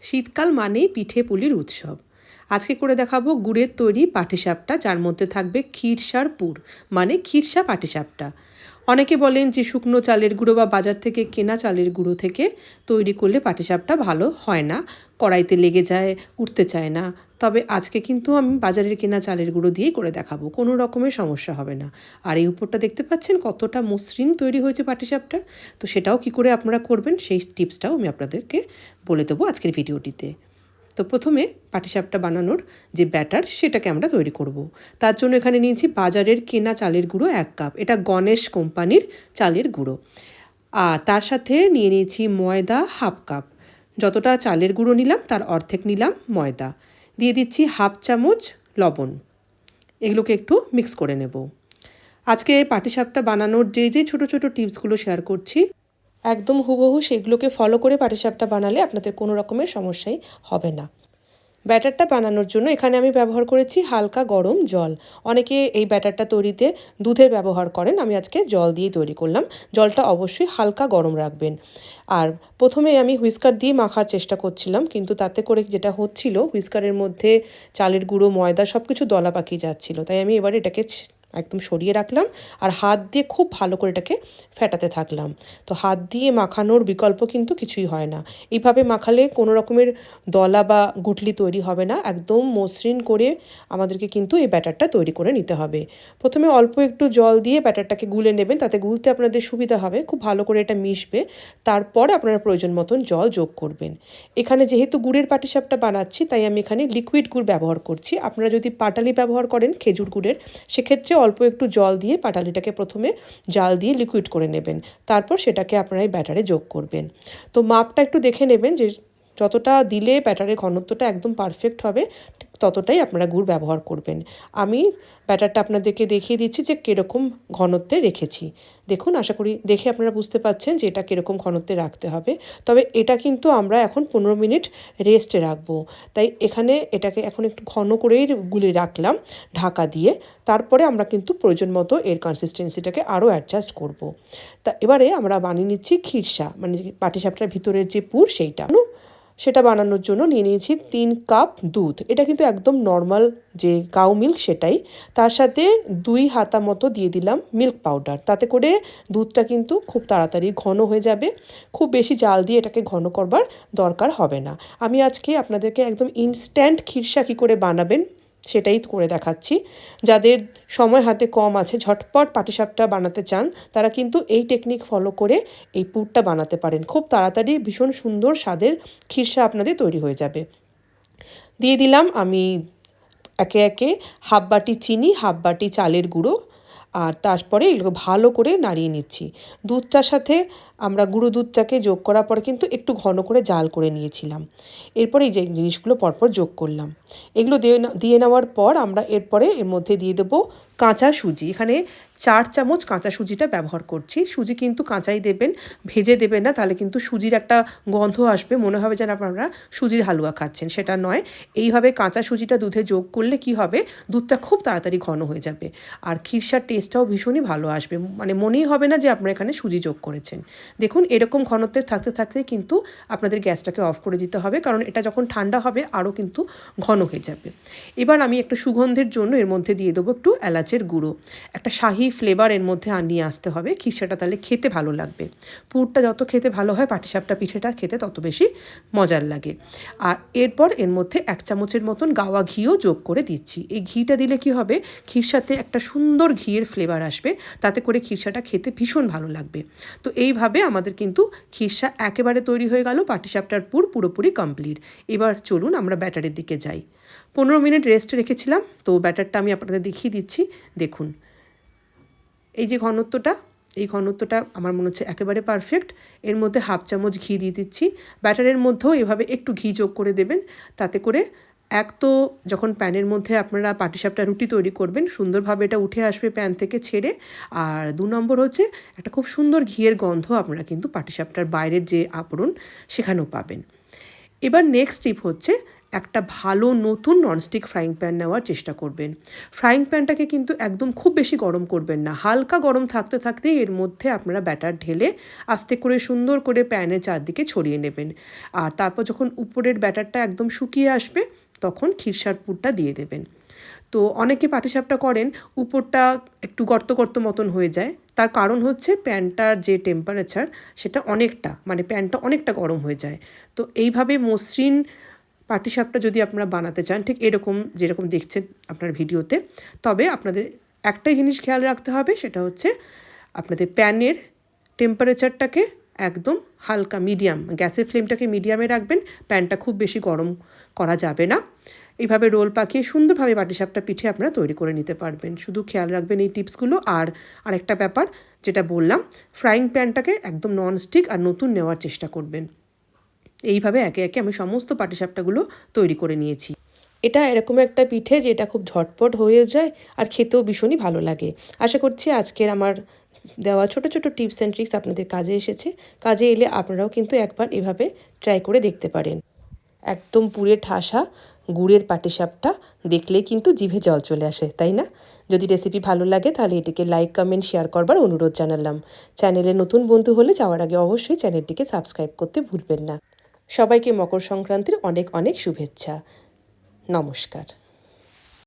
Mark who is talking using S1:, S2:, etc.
S1: শীতকাল মানেই পিঠে পুলির উৎসব। আজকে করে দেখাবো গুড়ের তৈরি পাটিসাপটা, যার মধ্যে থাকবে ক্ষীরসার পুর মানে ক্ষীরসা পাটিসাপটা। অনেকে বলেন যে শুকনো চালের গুঁড়ো বা বাজার থেকে কেনা চালের গুঁড়ো থেকে তৈরি করলে পাটিসাপটা ভালো হয় না। কড়াইতে লেগে যায়, উঠতে চায় না। তবে আজকে কিন্তু আমি বাজারের কেনা চালের গুঁড়ো দিয়েই করে দেখাবো, কোনো রকমের সমস্যা হবে না। আর এই উপরটা দেখতে পাচ্ছেন কতটা মসৃণ তৈরি হয়েছে পাটিসাপটা? তো সেটাও কি করে আপনারা করবেন সেই টিপসটাও আমি আপনাদেরকে বলে দেবো আজকের ভিডিওটিতে। তো প্রথমে পাটিসাপটা বানানোর যে ব্যাটার সেটাকে আমরা তৈরি করব। তার জন্য এখানে নিয়েছি বাজারের কেনা চালের গুঁড়ো এক কাপ। এটা গণেশ কোম্পানির চালের গুঁড়ো। আর তার সাথে নিয়ে নিয়েছি ময়দা হাফ কাপ। যতটা চালের গুঁড়ো নিলাম, তার অর্ধেক নিলাম ময়দা। দিয়ে দিচ্ছি হাফ চামচ লবণ। এগুলোকে একটু মিক্স করে নেব। আজকে পাটিসাপটা বানানোর যে যে ছোট ছোট টিপসগুলো শেয়ার করছি একদম হুবহু সেগুলোকে ফলো করে পাটিসাপটা বানালে আপনাদের কোনো রকমের সমস্যাই হবে না। ব্যাটারটা বানানোর জন্য এখানে আমি ব্যবহার করেছি হালকা গরম জল। অনেকে এই ব্যাটারটা তৈরিতে দুধের ব্যবহার করেন, আমি আজকে জল দিয়ে তৈরি করলাম। জলটা অবশ্যই হালকা গরম রাখবেন। আর প্রথমে আমি হুইস্কার দিয়ে মাখার চেষ্টা করছিলাম, কিন্তু তাতে করে যেটা হচ্ছিল, হুইস্কারের মধ্যে চালের গুঁড়ো, ময়দা সব কিছু দলা পাকিয়ে যাচ্ছিল, তাই আমি এবার এটাকে একদম সরিয়ে রাখলাম আর হাত দিয়ে খুব ভালো করে এটাকে ফেটাতে থাকলাম। তো হাত দিয়ে মাখানোর বিকল্প কিন্তু কিছুই হয় না। এইভাবে মাখালে কোনো রকমের দলা বা গুটলি তৈরি হবে না। একদম মসৃণ করে আমাদেরকে কিন্তু এই ব্যাটারটা তৈরি করে নিতে হবে। প্রথমে অল্প একটু জল দিয়ে ব্যাটারটাকে গুলে নেবেন, তাতে গুলতে আপনাদের সুবিধা হবে। খুব ভালো করে এটা মিশবে। তারপরে আপনারা প্রয়োজন মতন জল যোগ করবেন। এখানে যেহেতু গুড়ের পাটিসাপটা বানাচ্ছি, তাই আমি এখানে লিকুইড গুড় ব্যবহার করছি। আপনারা যদি পাটালি ব্যবহার করেন খেজুর গুড়ের, সেক্ষেত্রে অল্প একটু জল দিয়ে পাটালিটাকে প্রথমে জাল দিয়ে লিকুইড করে নেবেন। তারপর সেটাকে আপনারা এই ব্যাটারে যোগ করবেন। তো মাপটা একটু দেখে নেবেন যে যতটা দিলে ব্যাটারের ঘনত্বটা একদম পারফেক্ট হবে ততটাই আপনারা গুড় ব্যবহার করবেন। আমি ব্যাটারটা আপনাদেরকে দেখিয়ে দিচ্ছি যে কীরকম ঘনত্বে রেখেছি। দেখুন, আশা করি দেখে আপনারা বুঝতে পাচ্ছেন যে এটা কীরকম ঘনত্বে রাখতে হবে। তবে এটা কিন্তু আমরা এখন পনেরো মিনিট রেস্টে রাখব। তাই এখানে এটাকে এখন একটু ঘন করেই গুলে রাখলাম ঢাকা দিয়ে। তারপরে আমরা কিন্তু প্রয়োজন মতো এর কনসিস্টেন্সিটাকে আরও অ্যাডজাস্ট করব। তা এবারে আমরা বানিয়ে নিচ্ছি খিরসা মানে পাটিসাপটার ভিতরের যে পুর সেইটা। সেটা বানানোর জন্য নিয়ে নিয়েছি তিন কাপ দুধ। এটা কিন্তু একদম নর্মাল যে কাউ মিল্ক সেটাই। তার সাথে দুই হাতা মতো দিয়ে দিলাম মিল্ক পাউডার তাতে করে দুধটা কিন্তু খুব তাড়াতাড়ি ঘন হয়ে যাবে। খুব বেশি জাল দিয়ে এটাকে ঘন করবার দরকার হবে না। আমি আজকে আপনাদেরকে একদম ইনস্ট্যান্ট খিরসা কী করে বানাবেন। সেটাই করে দেখাচ্ছি। যাদের সময় হাতে কম আছে, ঝটপট পাটিসাপটা বানাতে চান, তারা কিন্তু এই টেকনিক ফলো করে এই পুরটা বানাতে পারেন। খুব তাড়াতাড়ি ভীষণ সুন্দর স্বাদের খিরসা আপনাদের তৈরি হয়ে যাবে। দিয়ে দিলাম আমি একে একে হাফ বাটি চিনি, হাফ বাটি চালের গুঁড়ো, আর তারপরে এগুলো ভালো করে নাড়িয়ে নিচ্ছি। দুধটার সাথে আমরা গুঁড়ো দুধটাকে যোগ করার পরে কিন্তু একটু ঘন করে জাল করে নিয়েছিলাম। এরপরে এই যে জিনিসগুলো পরপর যোগ করলাম। এগুলো দিয়ে নেওয়ার পর আমরা এরপরে এর মধ্যে দিয়ে দেবো কাঁচা সুজি। এখানে চার চামচ কাঁচা সুজিটা ব্যবহার করছি। সুজি কিন্তু কাঁচাই দেবেন, ভেজে দেবেন না, তাহলে কিন্তু সুজির একটা গন্ধ আসবে। মনে হবে যেন আপনারা সুজির হালুয়া খাচ্ছেন, সেটা নয়। এইভাবে কাঁচা সুজিটা দুধে যোগ করলে কি হবে? দুধটা খুব তাড়াতাড়ি ঘন হয়ে যাবে। আর ক্ষীরসার টেস্টটাও ভীষণই ভালো আসবে। মানে মনেই হবে না যে আপনারা এখানে সুজি যোগ করেছেন। দেখুন, এরকম ঘনত্বের থাকতে থাকতে কিন্তু আপনাদের গ্যাসটাকে অফ করে দিতে হবে, কারণ এটা যখন ঠান্ডা হবে, আরও কিন্তু ঘন হয়ে যাবে। এবার আমি একটু সুগন্ধের জন্য এর মধ্যে দিয়ে দেবো একটু এলাচের গুঁড়ো। একটা শাহি ফ্লেভার এর মধ্যে নিয়ে আসতে হবে, খিরসাটা তাহলে খেতে ভালো লাগবে। পুরটা যত খেতে ভালো হয়, পাটিসাপটা, পিঠেটা খেতে তত বেশি মজার লাগে। আর এরপর এর মধ্যে এক চামচের মতন গাওয়া ঘিও যোগ করে দিচ্ছি। এই ঘিটা দিলে কি হবে? খিরসাতে একটা সুন্দর ঘিয়ের ফ্লেভার আসবে, তাতে করে খিরসাটা খেতে ভীষণ ভালো লাগবে। তো এইভাবে আমাদের কিন্তু খিরসা একেবারে তৈরি হয়ে গেল, পাটিসাপটার পুর পুরোপুরি কমপ্লিট এবার চলুন আমরা ব্যাটারের দিকে যাই। পনেরো মিনিট রেস্ট রেখেছিলাম, তো ব্যাটারটা আমি আপনাদের দেখিয়ে দিচ্ছি। দেখুন, এই যে ঘনত্বটা, এই ঘনত্বটা আমার মনে হচ্ছে একেবারে পারফেক্ট এর মধ্যে হাফ চামচ ঘি দিয়ে দিচ্ছি। ব্যাটারের মধ্যেও এভাবে একটু ঘি যোগ করে দেবেন, তাতে করে এক তো যখন প্যানের মধ্যে আপনারা পাটিসাপটা রুটি তৈরি করবেন, সুন্দরভাবে এটা উঠে আসবে প্যান থেকে ছেড়ে। আর দু নম্বর হচ্ছে, একটা খুব সুন্দর ঘিয়ের গন্ধ আপনারা কিন্তু পাটিসাপটার বাইরের যে আবরণ সেখানেও পাবেন। এবার নেক্সট টিপ হচ্ছে, একটা ভালো নতুন ননস্টিক ফ্রাইং প্যান নেওয়ার চেষ্টা করবেন। ফ্রাইং প্যানটাকে কিন্তু একদম খুব বেশি গরম করবেন না। হালকা গরম থাকতে থাকতেই এর মধ্যে আপনারা ব্যাটার ঢেলে আস্তে করে সুন্দর করে প্যানের চারদিকে ছড়িয়ে নেবেন। আর তারপর যখন উপরের ব্যাটারটা একদম শুকিয়ে আসবে তখন ক্ষীরসার দিয়ে দেবেন। তো অনেকে পাটিসাপটা করেন, উপরটা একটু গর্ত গর্ত মতন হয়ে যায়। তার কারণ হচ্ছে প্যানটার যে টেম্পারেচার সেটা অনেকটা মানে প্যানটা অনেকটা গরম হয়ে যায়। তো এইভাবে মসৃণ পাটিসাপটা যদি আপনারা বানাতে চান, ঠিক এরকম যেরকম দেখছেন আপনার ভিডিওতে, তবে আপনাদের একটাই জিনিস খেয়াল রাখতে হবে, সেটা হচ্ছে আপনাদের প্যানের টেম্পারেচারটাকে একদম হালকা মিডিয়াম গ্যাসের ফ্লেমটাকে মিডিয়ামে রাখবেন, প্যানটা খুব বেশি গরম করা যাবে না। এইভাবে রোল পাকিয়ে সুন্দরভাবে বাটিসাপটা পিঠে আপনারা তৈরি করে নিতে পারবেন। শুধু খেয়াল রাখবেন এই টিপসগুলো। আর আরেকটা ব্যাপার যেটা বললাম ফ্রাইং প্যানটাকে একদম ননস্টিক আর নতুন নেওয়ার চেষ্টা করবেন। এইভাবে একে একে আমি সমস্ত পাটিসাপটাগুলো তৈরি করে নিয়েছি। এটা এরকম একটা পিঠে যেটা খুব ঝটপট হয়ে যায় আর খেতেও ভীষণই ভালো লাগে। আশা করছি আজকের আমার দেওয়া ছোট ছোট টিপস অ্যান্ড ট্রিক্স আপনাদের কাজে এসেছে। কাজে এলে আপনারাও কিন্তু একবার এভাবে ট্রাই করে দেখতে পারেন। একদম পুরে ঠাসা গুড়ের পাটিসাপটা দেখলেই কিন্তু জিভে জল চলে আসে, তাই না? যদি রেসিপি ভালো লাগে তাহলে এটিকে লাইক কমেন্ট শেয়ার করবার অনুরোধ জানালাম। চ্যানেলে নতুন বন্ধু হলে যাওয়ার আগে অবশ্যই চ্যানেলটিকে সাবস্ক্রাইব করতে ভুলবেন না। সবাইকে মকর সংক্রান্তির অনেক অনেক শুভেচ্ছা। নমস্কার।